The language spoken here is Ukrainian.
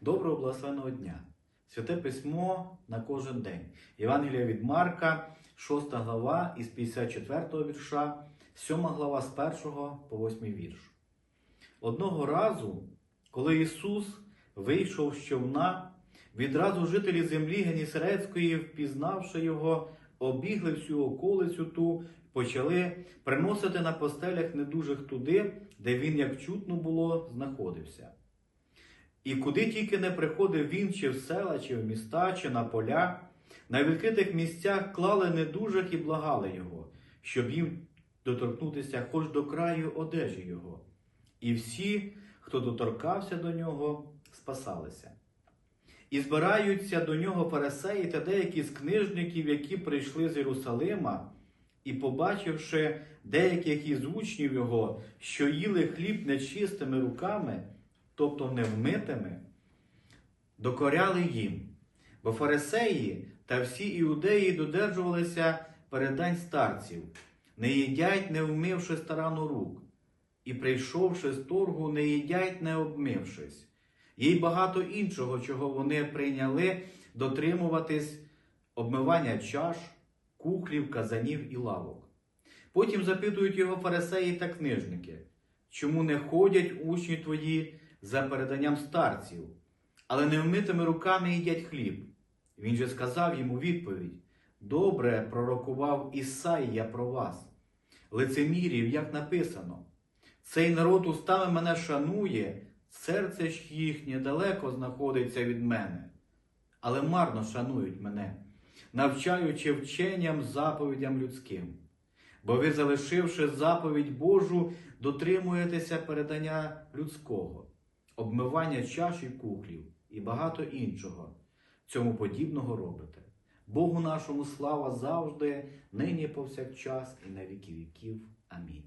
Доброго благословеного дня! Святе письмо на кожен день. Євангелія від Марка, 6 глава із 54 вірша, 7 глава з 1 по 8 вірш. Одного разу, коли Ісус вийшов з човна, відразу жителі землі Генісарецької, впізнавши його, обігли всю околицю ту, почали приносити на постелях недужих туди, де він, як чутно було, знаходився. І куди тільки не приходив він, чи в села, чи в міста, чи на поля, на відкритих місцях клали недужих і благали його, щоб їм доторкнутися хоч до краю одежі його. І всі, хто доторкався до нього, спасалися. І збираються до нього фарисеї та деякі з книжників, які прийшли з Єрусалима, і, побачивши деяких із учнів його, що їли хліб нечистими руками, тобто невмитими, докоряли їм. Бо фарисеї та всі іудеї додержувалися передань старців, не їдять, не вмивши старану рук, і, прийшовши з торгу, не їдять, не обмившись. Є й багато іншого, чого вони прийняли дотримуватись обмивання чаш, кухлів, казанів і лавок. Потім запитують його фарисеї та книжники, чому не ходять учні твої за переданням старців, але невмитими руками їдять хліб. Він же сказав йому відповідь: Добре пророкував Ісаїя про вас, лицемірів, як написано. Цей народ устами мене шанує, серце ж їхнє далеко знаходиться від мене, але марно шанують мене, навчаючи вченням заповідям людським. Бо ви, залишивши заповідь Божу, дотримуєтеся передання людського, обмивання чаш і кухлів і багато іншого. Цьому подібного робите. Богу нашому слава завжди, нині повсякчас і на віки віків. Амінь.